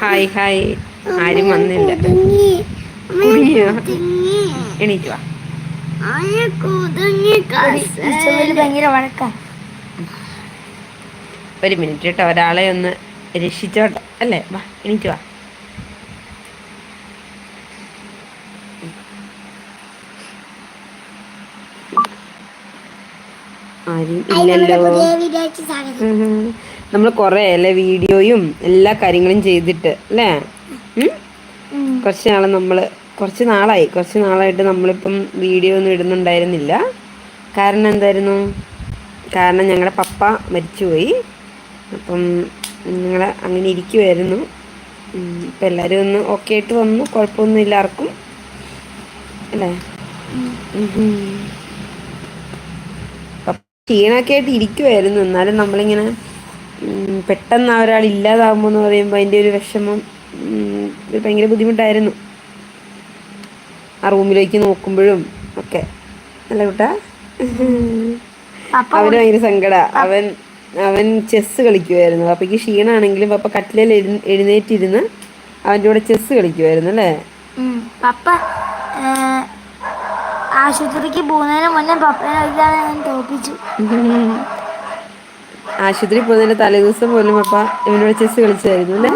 Hi hi. ആരും വന്നില്ല. കുടുങ്ങിയോ? എണീറ്റ് വാ. ഒരു മിനിറ്റ് കേട്ടോ. ഒരാളെ ഒന്ന് രക്ഷിച്ചോട്ടെ. അല്ലേ? വാ എണീറ്റ് വാ. ആരും ഇല്ലല്ലോ. നമ്മൾ കുറേ അല്ലേ വീഡിയോയും എല്ലാ കാര്യങ്ങളും ചെയ്തിട്ട് അല്ലേ? കുറച്ച് നാൾ നമ്മൾ കുറച്ച് നാളായി. കുറച്ച് നാളായിട്ട് നമ്മളിപ്പം വീഡിയോ ഒന്നും ഇടുന്നുണ്ടായിരുന്നില്ല. കാരണം എന്തായിരുന്നു? കാരണം ഞങ്ങളുടെ പപ്പ മരിച്ചുപോയി. അപ്പം ഞങ്ങൾ അങ്ങനെ ഇരിക്കുമായിരുന്നു ഇപ്പം എല്ലാവരും ഒന്ന് ഓക്കെ ആയിട്ട് വന്നു. കുഴപ്പമൊന്നുമില്ല ആർക്കും. അല്ലേ. ക്ഷീണമൊക്കെ ആയിട്ട് ഇരിക്കുമായിരുന്നു എന്നാലും നമ്മളിങ്ങനെ പെട്ടെന്ന് ഒരാൾ ഇല്ലാതാകുമ്പോൾ എന്ന് പറയുമ്പോൾ അതിന്റെ ഒരു വിഷമം ഭയങ്കര ബുദ്ധിമുട്ടായിരുന്നു. ആ റൂമിലേക്ക് നോക്കുമ്പോഴും ഒക്കെ. അല്ല കുട്ടാ? അവന് ഭയങ്കര സങ്കട. അവൻ അവൻ ചെസ് കളിക്കുമായിരുന്നു പപ്പയ്ക്ക് ക്ഷീണാണെങ്കിലും പപ്പ കട്ടിലേൽ എഴു എഴുന്നേറ്റിരുന്ന് അവന്റെ കൂടെ ചെസ് കളിക്കുമായിരുന്നു അല്ലേ. പപ്പ ആശുപത്രിക്ക് പോകുന്നതിന് മുന്നേ പപ്പനെ തോപ്പിച്ചു. ആശുപത്രി പോകുന്നതിന്റെ തലേദിവസം പോലും അപ്പ ഇവനോട് ചെസ് കളിച്ചായിരുന്നു അല്ലേ.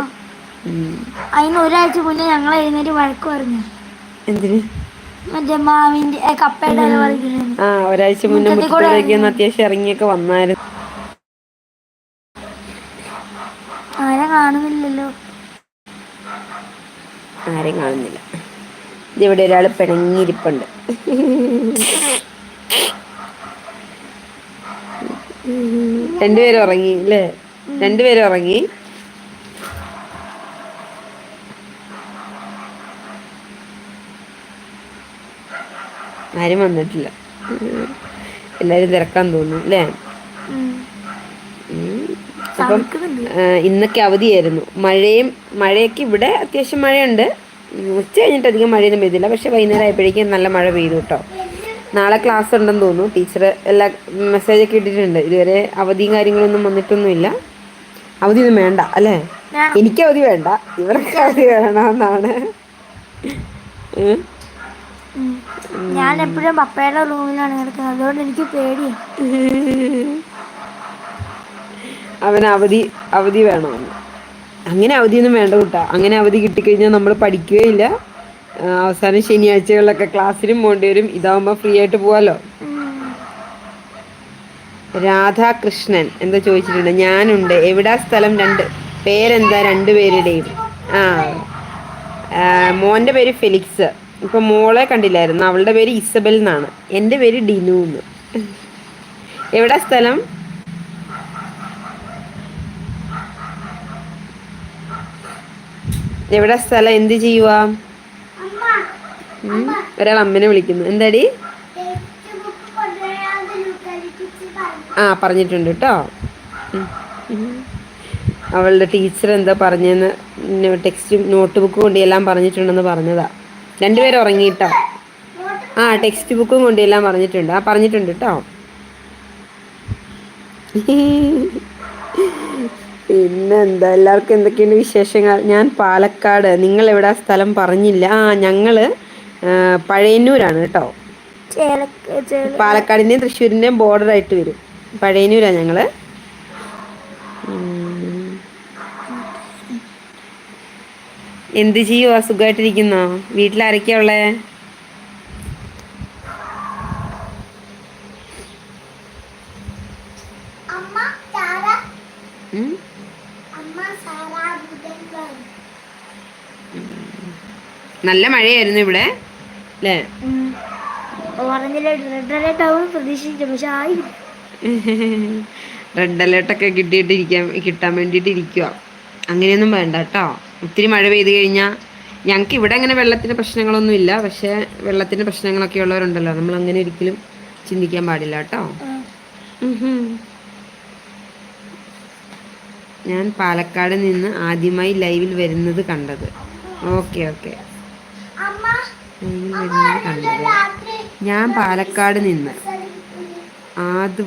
അതിന് ഒരാഴ്ച മുന്നേ ഞങ്ങൾ എഴുന്നേറ്റ് വഴക്ക് പറഞ്ഞു. എന്തിന്? മറ്റേ മാവിന്റെ കപ്പയുടെ ആ ഒരാഴ്ച മുന്നേ മുറ്റത്തേക്ക് അത്യാവശ്യം ഇറങ്ങിയൊക്കെ വന്നായിരുന്നു. ആരെ കാണുന്നില്ലല്ലോ. ആരെയും കാണുന്നില്ല. ഇതിവിടെ ഒരാൾ പിണങ്ങിയിരിപ്പുണ്ട്. രണ്ടുപേരും ഉറങ്ങി അല്ലേ? രണ്ടുപേരും ഉറങ്ങി. ആരും വന്നിട്ടില്ല. എല്ലാരും തിരക്കാൻ തോന്നുന്നു അല്ലേ. അപ്പം ഇന്നൊക്കെ അവധിയായിരുന്നു. മഴയും മഴയൊക്കെ ഇവിടെ അത്യാവശ്യം മഴയുണ്ട്. ഉച്ച കഴിഞ്ഞിട്ട് അധികം മഴയൊന്നും പെയ്തില്ല. പക്ഷെ വൈകുന്നേരം ആയപ്പോഴേക്കും നല്ല മഴ പെയ്തു കേട്ടോ. നാളെ ക്ലാസ് ഉണ്ടെന്ന് തോന്നുന്നു. ടീച്ചർ എല്ലാ മെസ്സേജൊക്കെ ഇട്ടിട്ടുണ്ട്. ഇതുവരെ അവധിയും കാര്യങ്ങളൊന്നും വന്നിട്ടൊന്നുമില്ല. അവധിയൊന്നും വേണ്ട അല്ലേ? എനിക്ക് അവധി വേണ്ട. ഇവർക്ക് അവധി വേണമെന്നാണ്. ഞാൻ എപ്പോഴും പപ്പയുടെ റൂമിലാണ് കിടക്കുന്നത്. അതുകൊണ്ട് എനിക്ക് പേടിയാണ് അവന് അവധി അവധി വേണമെന്ന്. അങ്ങനെ അവധിയൊന്നും വേണ്ട കൂട്ടാ. അങ്ങനെ അവധി കിട്ടിക്കഴിഞ്ഞാൽ നമ്മൾ പഠിക്കുകയില്ല. അവസാനം ശനിയാഴ്ചകളിലൊക്കെ ക്ലാസ്സിലും പോകേണ്ടി വരും ഇതാവുമ്പോൾ ഫ്രീ ആയിട്ട് പോവാലോ? രാധാകൃഷ്ണൻ എന്താ ചോദിച്ചിട്ടുണ്ട്. ഞാനുണ്ട്. എവിടാ സ്ഥലം രണ്ട്? പേരെന്താ രണ്ടുപേരുടെയും ആ മോന്റെ പേര് ഫെലിക്സ്. ഇപ്പൊ മോളെ കണ്ടില്ലായിരുന്നു. അവളുടെ പേര് ഇസബൽ എന്നാണ്. എന്റെ പേര് ഡിനു എന്ന്. എവിടാ സ്ഥലം? എവിടെ സ്ഥലം? എന്ത് ചെയ്യുവാ? ഒരാൾ അമ്മനെ വിളിക്കുന്നു. എന്താടി? ആ പറഞ്ഞിട്ടുണ്ട് കേട്ടോ. അവളുടെ ടീച്ചർ എന്താ പറഞ്ഞെന്ന് ടെക്സ്റ്റും നോട്ട് ബുക്ക് കൊണ്ട് എല്ലാം പറഞ്ഞിട്ടുണ്ടെന്ന് പറഞ്ഞതാ. രണ്ടുപേരും ഉറങ്ങിയിട്ടോ? ആ ടെക്സ്റ്റ് ബുക്കും കൊണ്ട് എല്ലാം പറഞ്ഞിട്ടുണ്ട്. ആ പറഞ്ഞിട്ടുണ്ട് കേട്ടോ. പിന്നെന്താ? എല്ലാവർക്കും എന്തൊക്കെയുണ്ട് വിശേഷങ്ങൾ? ഞാൻ പാലക്കാട്. നിങ്ങൾ എവിടെ സ്ഥലം പറഞ്ഞില്ല. ആ ഞങ്ങൾ പഴയന്നൂരാണ് കേട്ടോ. പാലക്കാടിന്റെയും തൃശ്ശൂരിന്റെയും ബോർഡർ ആയിട്ട് വരും. പഴയന്നൂരാണ് ഞങ്ങൾ. എന്ത് ചെയ്യുവാ? സുഖമായിട്ടിരിക്കുന്നോ വീട്ടിലാരൊക്കെയാ ഉള്ളേ? നല്ല മഴയായിരുന്നു ഇവിടെ. അല്ലേ റെഡ് അലേർട്ട് ആവും പ്രതീക്ഷിച്ചു പക്ഷെ ആയില്ല. റെഡ് അലേർട്ടൊക്കെ കിട്ടിയിട്ടിരിക്കാൻ കിട്ടാൻ വേണ്ടിയിട്ട് ഇരിക്കുക അങ്ങനെയൊന്നും വേണ്ട കേട്ടോ. ഒത്തിരി മഴ പെയ്ത് കഴിഞ്ഞാൽ ഞങ്ങൾക്ക് ഇവിടെ അങ്ങനെ വെള്ളത്തിന്റെ പ്രശ്നങ്ങളൊന്നും ഇല്ല. പക്ഷേ വെള്ളത്തിന്റെ പ്രശ്നങ്ങളൊക്കെ ഉള്ളവരുണ്ടല്ലോ. നമ്മൾ അങ്ങനെ ഒരിക്കലും ചിന്തിക്കാൻ പാടില്ല കേട്ടോ. ഞാൻ പാലക്കാട് നിന്ന് ആദ്യമായി ലൈവിൽ വരുന്നത് കണ്ടത്. Okay okay. ലൈവിൽ വരുന്നത് കണ്ടത്. ഞാൻ പാലക്കാട് നിന്ന് ആദ്യ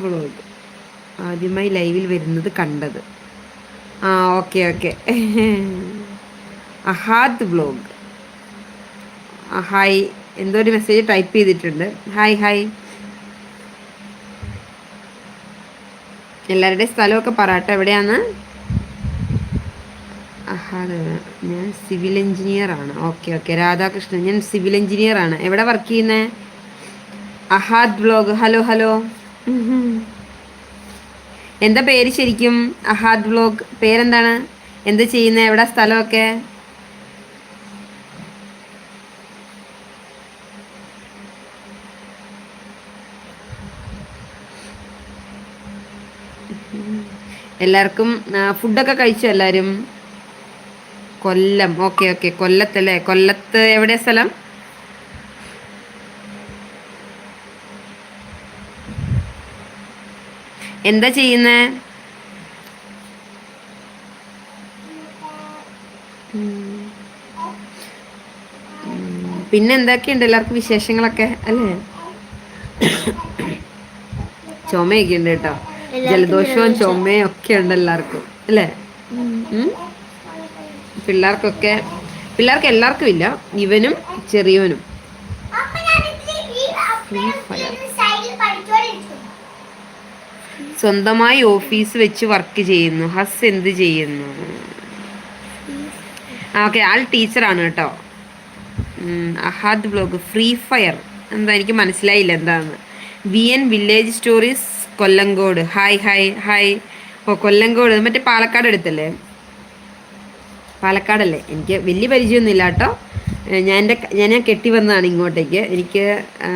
ആദ്യമായി ലൈവിൽ വരുന്നത് കണ്ടത്. ആ okay okay. Ahad vlog hi. എന്തോ ഒരു മെസ്സേജ് ടൈപ്പ് ചെയ്തിട്ടുണ്ട്. Hi hi. എല്ലാവരുടെയും സ്ഥലമൊക്കെ പറയട്ടെ. എവിടെയാന്ന് ഞാൻ സിവിൽ എഞ്ചിനീയർ ആണ്. Okay okay Radhakrishnan. ഞാൻ സിവിൽ എഞ്ചിനീയർ ആണ്. എവിടെ വർക്ക് ചെയ്യുന്നത് അഹാദ് ബ്ലോഗ് ഹലോ ഹലോ എന്താ പേര് ശരിക്കും? അഹാദ് ബ്ലോഗ് പേരെന്താണ്? എന്താ ചെയ്യുന്നത് എവിടെ സ്ഥലമൊക്കെ? എല്ലാവർക്കും ഫുഡൊക്കെ കഴിച്ചു എല്ലാവരും കൊല്ലം. Okay okay. കൊല്ലത്തല്ലേ കൊല്ലത്ത് എവിടെ സ്ഥലം? എന്താ ചെയ്യുന്നേ? പിന്നെ എന്തൊക്കെയുണ്ട് എല്ലാവർക്കും വിശേഷങ്ങളൊക്കെ? അല്ലേ? ചുമയൊക്കെ ഉണ്ട് കേട്ടോ. ജലദോഷവും ചുമയും ഒക്കെ ഉണ്ട് എല്ലാവർക്കും. അല്ലേ? പിള്ളേർക്കൊക്കെ പിള്ളേർക്ക് എല്ലാവർക്കും ഇല്ല. ഇവനും ചെറിയവനും. സ്വന്തമായി ഓഫീസ് വെച്ച് വർക്ക് ചെയ്യുന്നു. ഹസ് എന്ത് ചെയ്യുന്നു? ഓക്കെ ആൾ ടീച്ചറാണ് കേട്ടോ. അഹാദ് ബ്ലോഗ് ഫ്രീ ഫയർ എന്താ എനിക്ക് മനസ്സിലായില്ല എന്താന്ന് V N village stories Kollengode. Hi hi hi ഓ കൊല്ലങ്കോട്. മറ്റേ പാലക്കാട് അടുത്തല്ലേ? പാലക്കാടല്ലേ? എനിക്ക് വലിയ പരിചയമൊന്നുമില്ല കേട്ടോ. ഏഹ് ഞാൻ എന്റെ ഞാൻ ഞാൻ കെട്ടി വന്നതാണ് ഇങ്ങോട്ടേക്ക്. എനിക്ക് ആ,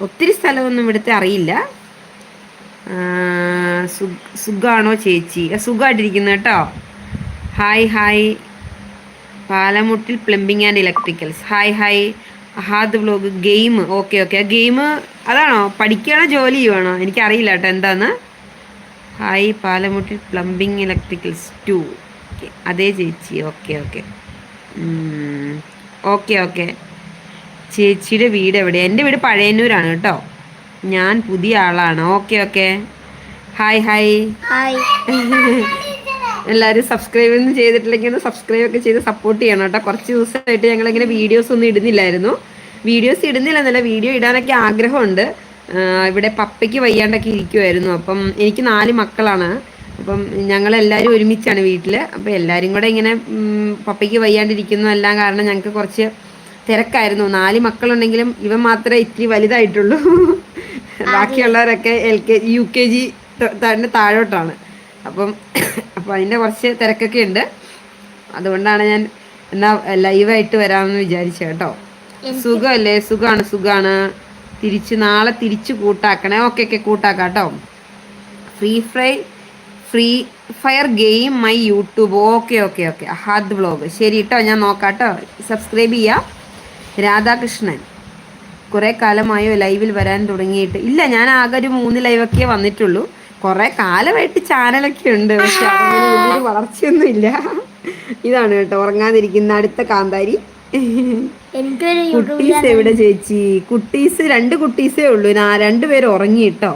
ഒത്തിരി സ്ഥലമൊന്നും ഇവിടുത്തെ അറിയില്ല. ആ, സുഖാണോ ചേച്ചി? ആ, സുഖമായിട്ടിരിക്കുന്നു കേട്ടോ. Hi hi. Palamuttil plumbing and electricals. Hi hi. Ahad vlog game. Okay okay. Game അതാണോ? പഠിക്കുകയാണോ ജോലി ചെയ്യുവാണോ? എനിക്കറിയില്ല കേട്ടോ എന്താന്ന്. Hi Palamuttil plumbing electricals two. Okay. അതേ ചേച്ചി. Okay okay. Okay okay. ചേച്ചിയുടെ വീട് എവിടെ എന്റെ വീട് പഴയന്നൂരാണ് കേട്ടോ. ഞാൻ പുതിയ ആളാണ്. Okay okay. Hi hi. Hi. എല്ലാവരും സബ്സ്ക്രൈബ് ഒന്നും ചെയ്തിട്ടില്ലെങ്കിൽ ഒന്ന് സബ്സ്ക്രൈബ് ഒക്കെ ചെയ്ത് സപ്പോർട്ട് ചെയ്യണം കേട്ടോ. കുറച്ച് ദിവസമായിട്ട് ഞങ്ങളിങ്ങനെ വീഡിയോസ് ഒന്നും ഇടുന്നില്ലായിരുന്നു. വീഡിയോസ് ഇടുന്നില്ല എന്നല്ല വീഡിയോ ഇടാനൊക്കെ ആഗ്രഹമുണ്ട്. ഇവിടെ പപ്പയ്ക്ക് വയ്യാണ്ടൊക്കെ ഇരിക്കുമായിരുന്നു അപ്പം എനിക്ക് നാല് മക്കളാണ്. അപ്പം ഞങ്ങളെല്ലാവരും ഒരുമിച്ചാണ് വീട്ടിൽ അപ്പോൾ എല്ലാവരും കൂടെ ഇങ്ങനെ പപ്പയ്ക്ക് വയ്യാണ്ടിരിക്കുന്നു. എല്ലാം കാരണം ഞങ്ങൾക്ക് കുറച്ച് തിരക്കായിരുന്നു. നാല് മക്കളുണ്ടെങ്കിലും ഇവൻ മാത്രമേ ഇത്തിരി വലുതായിട്ടുള്ളൂ. ബാക്കിയുള്ളവരൊക്കെ L K G U K G തന്നെ താഴോട്ടാണ്. അപ്പം അപ്പം അതിന്റെ കുറച്ച് തിരക്കൊക്കെ ഉണ്ട്. അതുകൊണ്ടാണ് ഞാൻ എന്നാ ലൈവായിട്ട് വരാമെന്ന് വിചാരിച്ചത് കേട്ടോ. സുഖമല്ലേ? സുഖമാണ് സുഖമാണ് തിരിച്ച് നാളെ തിരിച്ച് കൂട്ടാക്കണേ. ഓക്കെ ഓക്കെ കൂട്ടാക്കാം കേട്ടോ. Free fry free fire game my YouTube okay okay okay Ahad vlog ശരി കേട്ടോ ഞാൻ നോക്കാം കേട്ടോ സബ്സ്ക്രൈബ് ചെയ്യാം. രാധാകൃഷ്ണൻ. കുറേ കാലമായോ ലൈവിൽ വരാൻ തുടങ്ങിയിട്ട്. ഇല്ല ഞാൻ ആകെ ഒരു മൂന്ന് ലൈവൊക്കെ വന്നിട്ടുള്ളൂ. കുറേ കാലമായിട്ട് ചാനലൊക്കെ ഉണ്ട് പക്ഷെ വലിയൊരു വളർച്ചയൊന്നും ഇല്ല. ഇതാണ് കേട്ടോ ഉറങ്ങാതിരിക്കുന്ന അടുത്ത കാന്താരി. കുട്ടീസ് എവിടെ ചേച്ചി? കുട്ടീസ് രണ്ട് കുട്ടീസേ ഉള്ളൂ. രണ്ടുപേരും ഉറങ്ങി കേട്ടോ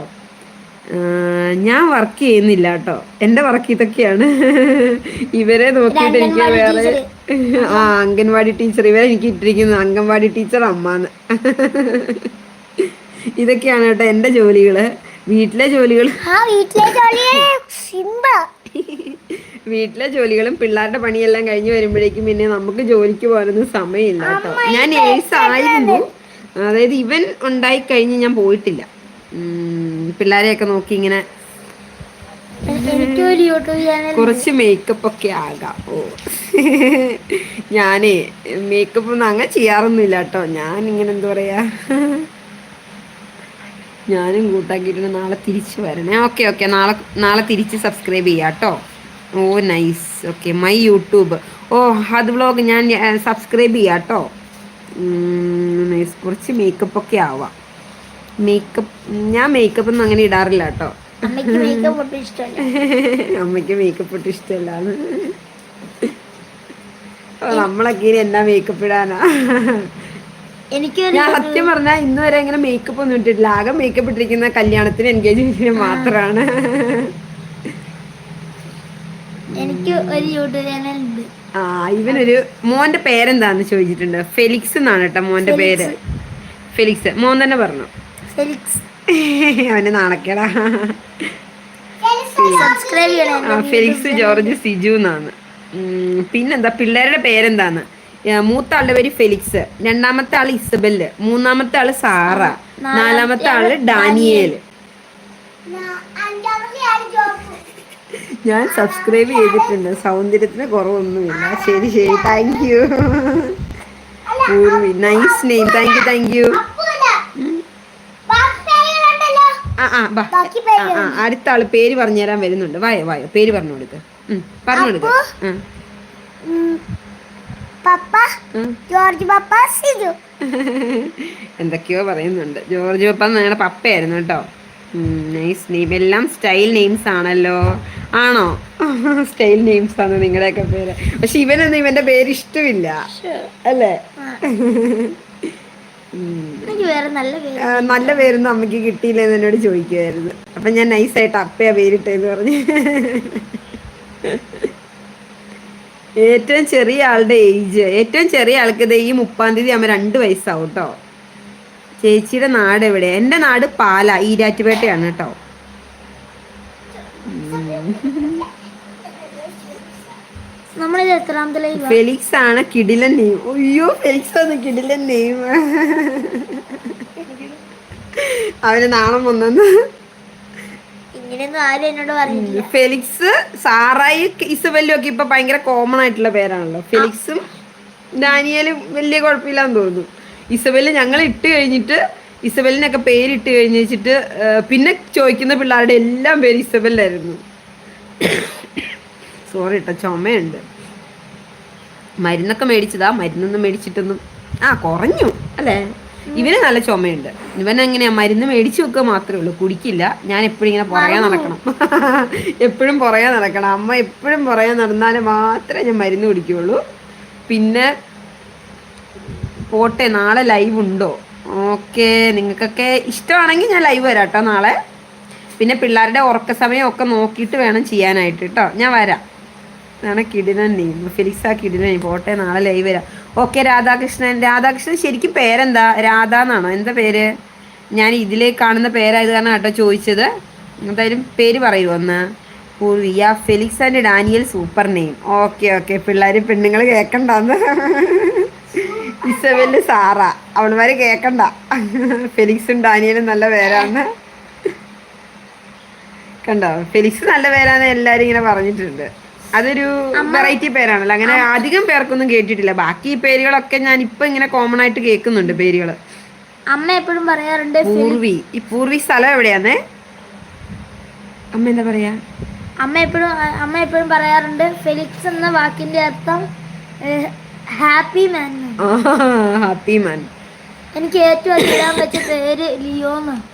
ഞാൻ വർക്ക് ചെയ്യുന്നില്ല കേട്ടോ. എന്റെ വർക്ക് ഇതൊക്കെയാണ്. ഇവരെ നോക്കിയിട്ട് എനിക്ക് വേറെ ആ അംഗൻവാടി ടീച്ചർ ഇവരെ എനിക്ക് ഇട്ടിരിക്കുന്നു അംഗൻവാടി ടീച്ചർ അമ്മാന്ന്. ഇതൊക്കെയാണ് കേട്ടോ എന്റെ ജോലികൾ. വീട്ടിലെ ജോലികൾ വീട്ടിലെ ജോലികളും പിള്ളേരുടെ പണിയെല്ലാം കഴിഞ്ഞു വരുമ്പോഴേക്കും പിന്നെ നമുക്ക് ജോലിക്ക് പോകാനൊന്നും സമയമില്ല കേട്ടോ. ഞാൻ നേഴ്സ് ആയിരുന്നു. അതായത് ഇവൻ ഉണ്ടായി കഴിഞ്ഞ് ഞാൻ പോയിട്ടില്ല. പിള്ളേരെയൊക്കെ നോക്കി ഇങ്ങനെ കുറച്ച് മേക്കപ്പ് ഒക്കെ ആകാം. ഓ. ഞാനേ മേക്കപ്പ് ഒന്നും അങ്ങനെ ചെയ്യാറൊന്നുമില്ല കേട്ടോ. ഞാൻ ഇങ്ങനെ എന്താ പറയാ? ഞാനും കൂട്ടാക്കിയിട്ടുണ്ട്. നാളെ തിരിച്ച് വരണേ. Okay okay. നാളെ നാളെ തിരിച്ച് സബ്സ്ക്രൈബ് ചെയ്യാം കേട്ടോ. ഓ നൈസ് ഓക്കെ മൈ യൂട്യൂബ്. ഓ അത് വ്ളോഗ് ഞാൻ സബ്സ്ക്രൈബ് ചെയ്യാം കേട്ടോ. നൈസ് കുറച്ച് മേക്കപ്പ് ഒക്കെ ആവാം. മേക്കപ്പ് ഞാൻ മേക്കപ്പ് ഒന്നും അങ്ങനെ ഇടാറില്ല കേട്ടോ. അമ്മയ്ക്ക് മേക്കപ്പ് ഒട്ടും ഇഷ്ടമല്ല. അമ്മയ്ക്ക് മേക്കപ്പ് ഇട്ട് ഇഷ്ടമല്ലാന്ന്. ഓ, നമ്മളൊക്കെ ഇനി എന്നാ മേക്കപ്പ് ഇടാനാ? എനിക്ക് ഞാൻ സത്യം പറഞ്ഞാൽ ഇന്ന് വരെ ഇങ്ങനെ മേക്കപ്പ് ഒന്നും ഇട്ടിട്ടില്ല. ആകെ മേക്കപ്പ് ഇട്ടിരിക്കുന്ന കല്യാണത്തിന് എൻഗേജ്മെന്റിന് മാത്രമാണ് എനിക്ക് ഒരു യൂട്യൂബ് ചാനൽ ഉണ്ട്. ആ ഇവനൊരു മോന്റെ പേരെന്താന്ന് ചോദിച്ചിട്ടുണ്ട്. ഫെലിക്സ് എന്നാണ് കേട്ടോ മോന്റെ പേര്. ഫെലിക്സ്. മോൻ തന്നെ പറഞ്ഞു. ഫെലിക്സ് അവന് നാണക്കേടാ. ഫെലിക്സ് ജോർജ് സിജു എന്നാണ്. പിന്നെന്താ? പിള്ളേരുടെ പേരെന്താന്ന് ഏ, മൂത്ത ആളുടെ പേര് ഫെലിക്സ് രണ്ടാമത്തെ ആൾ ഇസബൽ മൂന്നാമത്തെ ആൾ സാറ നാലാമത്തെ ആൾ ഡാനിയേൽ ഞാൻ സബ്സ്ക്രൈബ് ചെയ്തിട്ടുണ്ട്. സൗന്ദര്യത്തിന് കുറവൊന്നുമില്ല. ശരി ശരി. Thank you nice name thank you thank you ആ ആ ബാ. ആ അടുത്ത ആൾ പേര് പറഞ്ഞു തരാൻ വരുന്നുണ്ട്. വായോ വായോ. പേര് പറഞ്ഞു കൊടുക്ക്. പറഞ്ഞു കൊടുക്ക. ജോർജ് പപ്പ സിജു. എന്തൊക്കെയോ പറയുന്നുണ്ട്. ജോർജ് പപ്പ ഞങ്ങളുടെ പപ്പയായിരുന്നു കേട്ടോ. നൈസ് നെയിം എല്ലാം സ്റ്റൈൽ നെയിംസ് ആണല്ലോ. ആണോ? സ്റ്റൈൽ നെയിംസ് ആണ് നിങ്ങളുടെയൊക്കെ പേര്. പക്ഷെ ഇവനൊന്നും ഇവന്റെ പേര് ഇഷ്ടമില്ല. അല്ലേ? നല്ല പേര് നല്ല പേരൊന്നും അമ്മയ്ക്ക് കിട്ടിയില്ലെന്ന് എന്നോട് ചോദിക്കുമായിരുന്നു അപ്പൊ ഞാൻ നൈസായിട്ട് അപ്പയാ പേരിട്ടേന്ന് പറഞ്ഞു. ഏറ്റവും ചെറിയ ആളുടെ ഏജ് ഏറ്റവും ചെറിയ ആൾക്ക് ദേ ഈ മുപ്പാം തീയതി അമ്മ രണ്ട് വയസ്സാവും കേട്ടോ ചേച്ചിയുടെ നാട് എവിടെ എന്റെ നാട് പാല ഈരാറ്റുപേട്ടയാണ് കേട്ടോ നമ്മളിത് എത്രാമത്തെ ലൈവ് ഫെലിക്സ് ആണ് കിടിലൻ നെയ്മ്. അയ്യോ ഫെലിക്സ് ആണ് കിടിലൻ നെയ്മ്. അവന് നാണം വന്നെന്ന്. ഇങ്ങനെയൊന്നും ആരും എന്നോട് പറഞ്ഞില്ല ഫെലിക്സ് സാറായി ഇസബെല്ലും ഒക്കെ ഇപ്പൊ ഭയങ്കര കോമൺ ആയിട്ടുള്ള പേരാണല്ലോ. ഫെലിക്സും ഡാനിയലും വലിയ കുഴപ്പമില്ലാന്ന് തോന്നുന്നു. ഇസബെല്ല് ഞങ്ങൾ ഇട്ട് കഴിഞ്ഞിട്ട് ഇസബെല്ലിനൊക്കെ പേരിട്ട് കഴിഞ്ഞ് വെച്ചിട്ട് പിന്നെ ചോദിക്കുന്ന പിള്ളേരുടെ എല്ലാം പേര് ഇസബെല്ലായിരുന്നു. സോറി കേട്ടോ ചുമയുണ്ട്. മരുന്നൊക്കെ മേടിച്ചതാ മരുന്നൊന്നും മേടിച്ചിട്ടൊന്നും ആ കുറഞ്ഞു അല്ലേ? ഇവന് നല്ല ചുമയുണ്ട്. ഇവൻ എങ്ങനെയാ മരുന്ന് മേടിച്ചു വെക്കുക മാത്രമേ ഉള്ളൂ കുടിക്കില്ല. ഞാൻ എപ്പോഴും ഇങ്ങനെ പുറകെ നടക്കണം. എപ്പോഴും പുറകെ നടക്കണം. അമ്മ എപ്പോഴും പുറകെ നടന്നാൽ മാത്രമേ ഞാൻ മരുന്ന് കുടിക്കുകയുള്ളൂ. പിന്നെ പോട്ടെ നാളെ ലൈവ് ഉണ്ടോ? ഓക്കെ നിങ്ങൾക്കൊക്കെ ഇഷ്ടമാണെങ്കിൽ ഞാൻ ലൈവ് വരാം കേട്ടോ നാളെ. പിന്നെ പിള്ളേരുടെ ഉറക്ക സമയമൊക്കെ നോക്കിയിട്ട് വേണം ചെയ്യാനായിട്ട് കേട്ടോ ഞാൻ വരാം. അതാണ് കിടിലൻ നെയിം ഫെലിക്സ് കിടിലൻ പോട്ടെ നാളെ ലൈവ് വരാം ഓക്കെ രാധാകൃഷ്ണൻ. രാധാകൃഷ്ണൻ ശരിക്കും പേരെന്താ? രാധ എന്നാണോ? എന്താ പേര്? ഞാൻ ഇതിലേ കാണുന്ന പേരായത് കാരണം കേട്ടോ ചോദിച്ചത്. എന്തായാലും പേര് പറയുമോ ഒന്ന്. Purviya Felix and Daniel super name. Okay okay പിള്ളേർ പെണ്ണുങ്ങൾ കേൾക്കണ്ടെന്ന് ഇസബെൽ സാറ. അവൾമാര് കേൾക്കണ്ട ഫെലിക്സും ഡാനിയലും നല്ല പേരാന്ന്. കണ്ടോ? ഫെലിക്സ് നല്ല പേരാന്ന് എല്ലാരും ഇങ്ങനെ പറഞ്ഞിട്ടുണ്ട്. അതൊരു വെറൈറ്റി പേരാണല്ലോ. അങ്ങനെ അധികം പേർക്കൊന്നും കേട്ടിട്ടില്ല. ബാക്കി പേരുകളൊക്കെ ഞാൻ ഇപ്പൊ ഇങ്ങനെ കോമൺ ആയിട്ട് കേൾക്കുന്നുണ്ട് പേരുകൾ. അമ്മ എപ്പോഴും പറയാറുണ്ട് പൂർവി. ഈ പൂർവി സ്ഥലം എവിടെയാന്നേ? അമ്മ എന്താ പറയാ? അമ്മ എപ്പോഴും അമ്മ എപ്പോഴും പറയാറുണ്ട് ഫെലിക്സ് എന്ന വാക്കിന്റെ അർത്ഥം ഹാപ്പി മാൻ. ഹാപ്പി മാൻ. എനിക്ക് ഏറ്റവും അധികം പറ്റിയ പേര് ലിയോന്ന് അതിട്ട പോലെയായിരുന്നു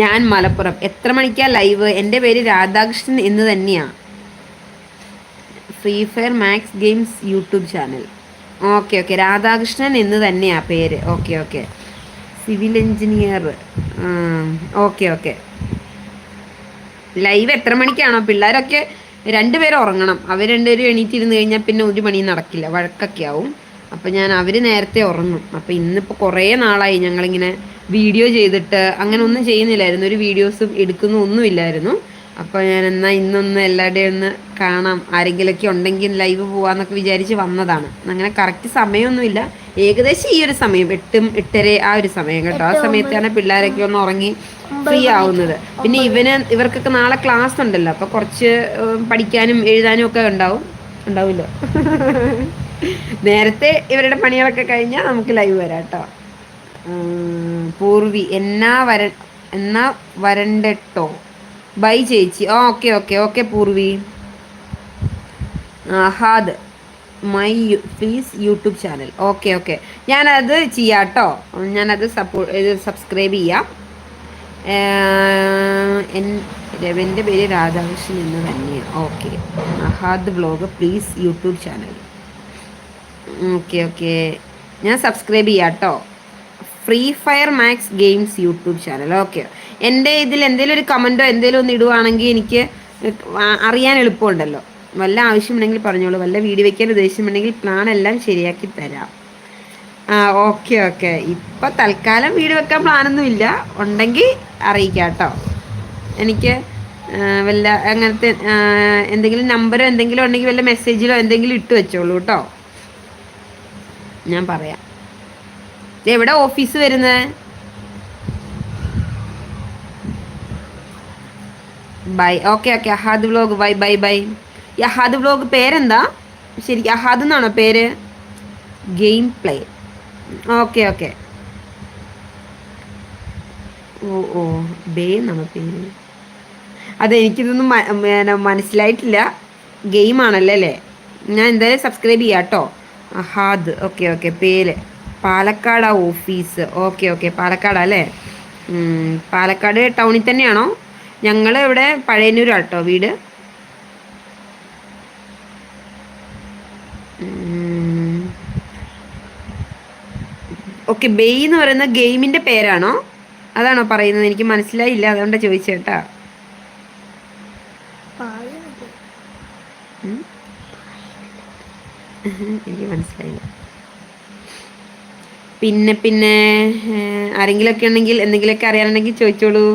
ഞാൻ മലപ്പുറം. എത്ര മണിക്കാ ലൈവ് എന്റെ പേര് രാധാകൃഷ്ണൻ എന്ന് തന്നെയാ. Free fire max games YouTube channel okay okay Radhakrishnan എന്ന് തന്നെയാ പേര്. Okay okay civil engineer okay okay live എത്ര മണിക്കാണോ? പിള്ളേരൊക്കെ രണ്ടുപേരും ഉറങ്ങണം. അവർ രണ്ടുപേരും എണീറ്റിരുന്ന് കഴിഞ്ഞാൽ പിന്നെ ഒരു മണി നടക്കില്ല. വഴക്കൊക്കെ ആവും. അപ്പം ഞാൻ അവർ നേരത്തെ ഉറങ്ങും. അപ്പം ഇന്നിപ്പോൾ കുറേ നാളായി ഞങ്ങളിങ്ങനെ വീഡിയോ ചെയ്തിട്ട് അങ്ങനെ ഒന്നും ചെയ്യുന്നില്ലായിരുന്നു. ഒരു വീഡിയോസ് എടുക്കുന്ന ഒന്നുമില്ലായിരുന്നു. അപ്പോൾ ഞാൻ എന്നാൽ ഇന്നൊന്ന് എല്ലാവരുടെയും ഒന്ന് കാണാം. ആരെങ്കിലുമൊക്കെ ഉണ്ടെങ്കിൽ ലൈവ് പോകാമെന്നൊക്കെ വിചാരിച്ച് വന്നതാണ്. അങ്ങനെ കറക്റ്റ് സമയമൊന്നുമില്ല ഏകദേശം ഈ ഒരു സമയം എട്ടും എട്ടര ആ ഒരു സമയം കേട്ടോ. ആ സമയത്താണ് പിള്ളേരൊക്കെ ഒന്ന് ഉറങ്ങി ഫ്രീ ആവുന്നത്. പിന്നെ ഇവന് ഇവർക്കൊക്കെ നാളെ ക്ലാസ് ഉണ്ടല്ലോ. അപ്പോൾ കുറച്ച് പഠിക്കാനും എഴുതാനും ഒക്കെ ഉണ്ടാവും. ഉണ്ടാവില്ല നേരത്തെ ഇവരുടെ പണികളൊക്കെ കഴിഞ്ഞാൽ നമുക്ക് ലൈവ് വരാം കേട്ടോ. പൂർവി. എന്നാ വര എന്നാ വരണ്ടട്ടോ? ബൈ ചേച്ചി. Okay okay okay Purvi. HAAD my please YouTube channel. Okay okay. ഞാനത് ചെയ്യാം കേട്ടോ ഞാനത് സപ്പോ ഇത് സബ്സ്ക്രൈബ് ചെയ്യാം. രവന്റെ പേര് രാധാകൃഷ്ണൻ എന്ന് തന്നെയാണ് okay. Ahad blog please YouTube channel. Okay okay. ഞാൻ സബ്സ്ക്രൈബ് ചെയ്യാം കേട്ടോ free fire max games YouTube channel okay എന്റെ ഇതിൽ എന്തെങ്കിലും ഒരു കമന്റോ എന്തെങ്കിലും ഒന്ന് ഇടുവാണെങ്കിൽ എനിക്ക് അറിയാൻ എളുപ്പമുണ്ടല്ലോ. വല്ല ആവശ്യമുണ്ടെങ്കിൽ പറഞ്ഞോളൂ. വല്ല വീഡിയോ വെക്കാൻ ഉദ്ദേശമുണ്ടെങ്കിൽ പ്ലാൻ എല്ലാം ശരിയാക്കി തരാം. ആ ഓക്കെ ഓക്കെ ഇപ്പം തൽക്കാലം വീഡിയോ വെക്കാൻ പ്ലാനൊന്നും ഇല്ല. ഉണ്ടെങ്കിൽ അറിയിക്കാം കേട്ടോ. എനിക്ക് വല്ല അങ്ങനത്തെ എന്തെങ്കിലും നമ്പറോ എന്തെങ്കിലും ഉണ്ടെങ്കിൽ വല്ല മെസ്സേജിലോ എന്തെങ്കിലും ഇട്ട് വെച്ചോളൂ കേട്ടോ. ഞാൻ പറയാം. എവിടെ ഓഫീസ് വരുന്നത് bye okay okay Ahad vlog bye bye bye ഈ അഹാദ് വ്ലോഗ് പേരെന്താ? ശരിക്കും അഹാദ് എന്നാണോ പേര്? Game play okay okay oh oh. Bay എന്നാണോ പേര്? അതെ എനിക്കിതൊന്നും മ- മ- മനസ്സിലായിട്ടില്ല. ഗെയിം ആണല്ലേ അല്ലേ? ഞാൻ എന്തായാലും സബ്സ്ക്രൈബ് ചെയ്യാം കേട്ടോ അഹാദ് ഓക്കെ ഓക്കെ പേര്. Palakkad office. Okay okay. Palakkad അല്ലേ? പാലക്കാട് ടൗണിൽ തന്നെയാണോ? ഞങ്ങൾ ഇവിടെ പഴയന്നൂർ കേട്ടോ വീട് ഓക്കെ ബെയ് എന്ന് പറയുന്ന ഗെയിമിന്റെ പേരാണോ? അതാണോ പറയുന്നത്? എനിക്ക് മനസ്സിലായില്ല. അതുകൊണ്ടാണ് ചോദിച്ചേട്ടാ പായുന്നുണ്ട്. എനിക്ക് മനസ്സിലായില്ല പിന്നെ പിന്നെ ആരെങ്കിലുമൊക്കെ ഉണ്ടെങ്കിൽ എന്തെങ്കിലുമൊക്കെ അറിയാനുണ്ടെങ്കിൽ ചോദിച്ചോളൂ.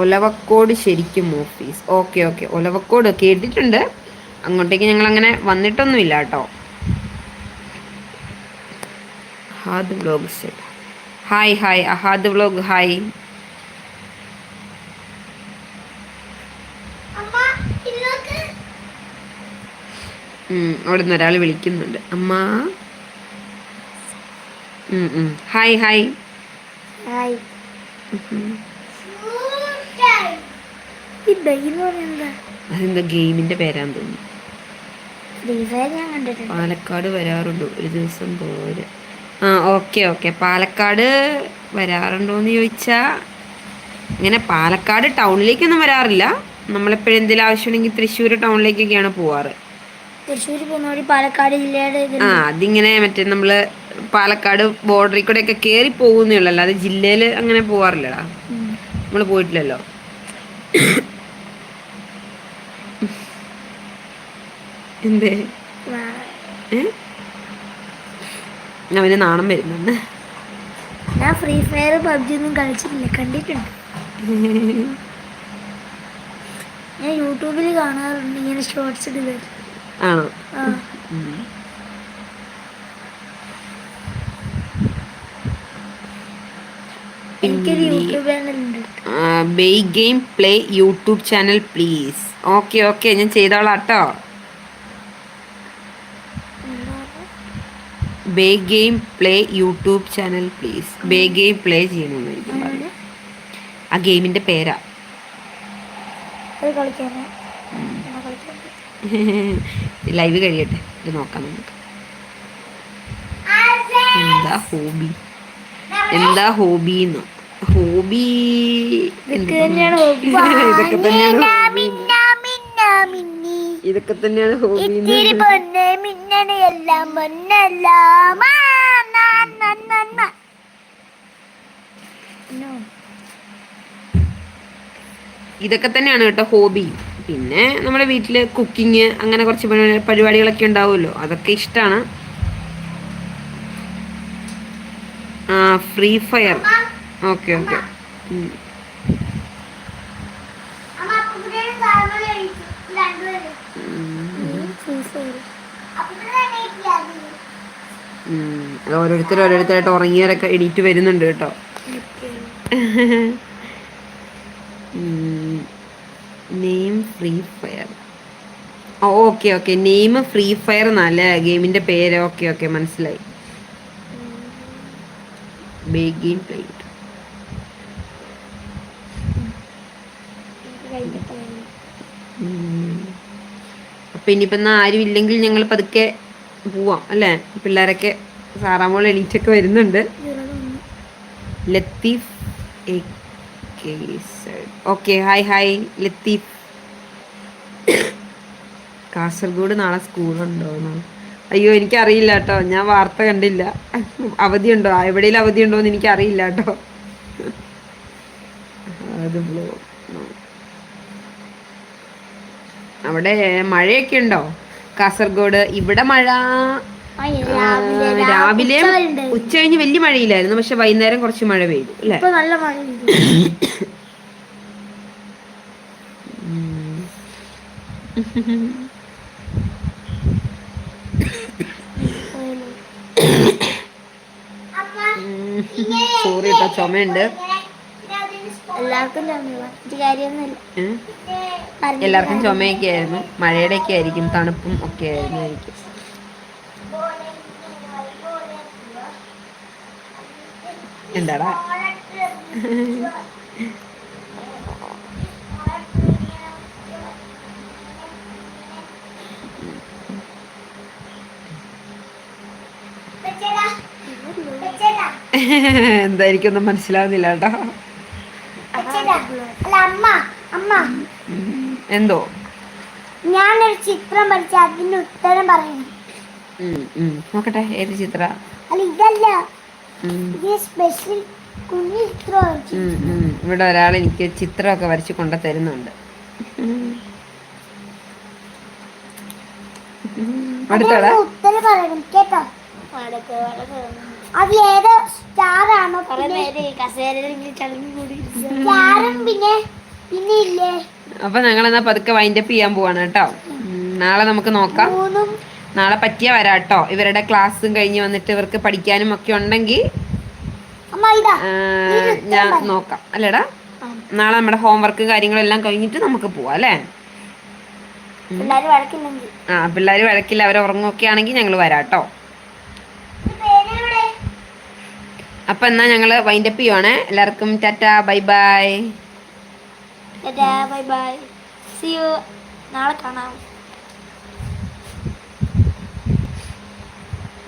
ഒലവക്കോട് ശരിക്കും ഓഫീസ്. Okay okay. ഒലവക്കോട് കേട്ടിട്ടുണ്ട്. അങ്ങോട്ടേക്ക് ഞങ്ങൾ അങ്ങനെ വന്നിട്ടൊന്നുമില്ല കേട്ടോ. HAAD blog set hi hi Ahad vlog hi അവിടെ നിന്ന് ഒരാൾ വിളിക്കുന്നുണ്ട്. അമ്മ. Hi hi hi. അതെന്താ ഗെയിമിന്റെ പേരാന്ന് തോന്നുന്നു. പാലക്കാട് വരാറുണ്ടോ. ഒരു ദിവസം പോര്. ആ ഓക്കെ ഓക്കെ. പാലക്കാട് വരാറുണ്ടോ എന്ന് ചോദിച്ചാൽ ഇങ്ങനെ പാലക്കാട് ടൗണിലേക്കൊന്നും വരാറില്ല. നമ്മളെപ്പോഴും എന്തെങ്കിലും ആവശ്യമുണ്ടെങ്കിൽ തൃശ്ശൂർ ടൗണിലേക്കൊക്കെയാണ് പോവാറ്. തൃശ്ശൂർ പോകുന്ന വഴി പാലക്കാട് ജില്ലയുടെ ആ അതിങ്ങനെ മറ്റേ നമ്മൾ പാലക്കാട് ബോർഡറിൽ കൂടെ ഒക്കെ കയറി പോകുന്നേ ഉള്ളൂ. അല്ലാതെ ജില്ലയിൽ അങ്ങനെ പോവാറില്ലടാ. നമ്മൾ നമ്മൾ പോയിട്ടില്ലല്ലോ. എന്തേ? ഏ? അവന് നാണം വരുന്നുണ്ട്. ഞാൻ ഫ്രീ ഫയർ പബ്ജി ഒന്നും കളിച്ചിട്ടില്ല. കണ്ടിട്ടുണ്ട്. ഞാൻ യൂട്യൂബിൽ കാണാറുണ്ട്. ഇങ്ങനെ ഷോർട്സ് ഇടുന്നത്. ആണോ? ആ. ഉം. എനിക്കൊരു യൂട്യൂബ് ചാനലുണ്ട് bay game play YouTube channel please okay okay ഞാൻ ചെയ്തോളാം കേട്ടോ bay game play YouTube channel please. Bay game play ചെയ്യണമെന്ന് എനിക്ക് പറഞ്ഞു ആ ഗെയിമിന്റെ പേരാ. ലൈവ് കഴിയട്ടെ. ഇത് നോക്കാം നമുക്ക്. എന്താ ഹോബി? എന്താ ഹോബി എന്ന്? ഹോബി ഇതൊക്കെ തന്നെയാണ് hobby. ഇതൊക്കെ തന്നെയാണ് ഹോബി. ഇതൊക്കെ തന്നെയാണ് കേട്ടോ ഹോബി. പിന്നെ നമ്മുടെ വീട്ടിൽ കുക്കിങ് അങ്ങനെ കുറച്ച് പരി- പരിപാടികളൊക്കെ ഉണ്ടാവുമല്ലോ. അതൊക്കെ ഇഷ്ടമാണ് ആ ഫ്രീ ഫയർ. Okay okay. ഓരോരുത്തർ ഓരോരുത്തരായിട്ട് ഉറങ്ങിയവരൊക്കെ എണീറ്റ് വരുന്നുണ്ട് കേട്ടോ. Name free fire. Okay okay. Name free fire എന്നല്ലേ ഗെയിമിന്റെ പേര്? ഓക്കെ ഓക്കെ മനസ്സിലായി. ഗെയിം പ്ലേ അപ്പൊ ഇനിയിപ്പോ എന്നാ ആരും ഇല്ലെങ്കിൽ ഞങ്ങൾ പതുക്കെ പോവാം അല്ലേ? പിള്ളേരൊക്കെ സാറാമോൾ എണീറ്റൊക്കെ വരുന്നുണ്ട്. Latheef okay hi hi Latheef. Kasaragod നാളെ സ്കൂളുണ്ടോന്നോ. അയ്യോ എനിക്കറിയില്ല കേട്ടോ. ഞാൻ വാർത്ത കണ്ടില്ല. അവധിയുണ്ടോ? എവിടെയും അവധിയുണ്ടോ എന്ന് എനിക്കറിയില്ല കേട്ടോ. അത് അവിടെ മഴയൊക്കെ ഉണ്ടോ? കാസർഗോഡ് ഇവിടെ മഴ രാവിലെ ഉച്ച കഴിഞ്ഞ് വലിയ മഴയില്ലായിരുന്നു. പക്ഷെ വൈകുന്നേരം കുറച്ച് മഴ പെയ്തു അല്ലേ? നല്ല മഴ. സോറി കേട്ടോ ചുമയുണ്ട്. എല്ലാവർക്കും ചുമയൊക്കെ ആയിരുന്നു മഴയുടെ ഒക്കെ ആയിരിക്കും തണുപ്പും ഒക്കെ ആയിരുന്നു ആയിരിക്കും. എന്താടാ എന്തായിരിക്കും ഒന്നും മനസ്സിലാവുന്നില്ല കേട്ടോ. എന്തോ? ഞാനൊരു ചിത്രം പഠിച്ചു അതിന്റെ ഉത്തരം പറയുന്നു. നോക്കട്ടെ ഏത് ചിത്ര? അല്ല ഇതല്ല. ഇവിടെ ഒരാൾ എനിക്ക് ചിത്രമൊക്കെ വരച്ച് കൊണ്ട തരുന്നുണ്ട്. അടുത്തടാ ഉത്തരം പറയണം കേട്ടോ? അത് ഏത് സ്റ്റാർ ആണോ സ്റ്റാറും പിന്നെ പിന്നെ ഇല്ലേ? അപ്പൊ ഞങ്ങൾ എന്നാ പതുക്കെ വൈൻഡപ്പ് ചെയ്യാൻ പോവാണ് കേട്ടോ. നാളെ നമുക്ക് നോക്കാം. നാളെ പറ്റിയ വരാം കേട്ടോ ഇവരുടെ ക്ലാസ്സും കഴിഞ്ഞ് വന്നിട്ട് ഇവർക്ക് പഠിക്കാനും ഒക്കെ ഉണ്ടെങ്കിൽ ഞാൻ നോക്കാം. അല്ലേടാ? നാളെ നമ്മുടെ ഹോംവർക്ക് കാര്യങ്ങളെല്ലാം കഴിഞ്ഞിട്ട് നമുക്ക് പോവാം അല്ലേ? ആ പിള്ളേർ വഴക്കില്ല അവർ ഉറങ്ങുമൊക്കെ ആണെങ്കിൽ ഞങ്ങൾ വരാം കേട്ടോ അപ്പൊ എന്നാ ഞങ്ങൾ വൈൻഡപ്പ് ചെയ്യുവാണേ. എല്ലാവർക്കും tata bye bye. Bye bye. See you നാളെ കാണാം.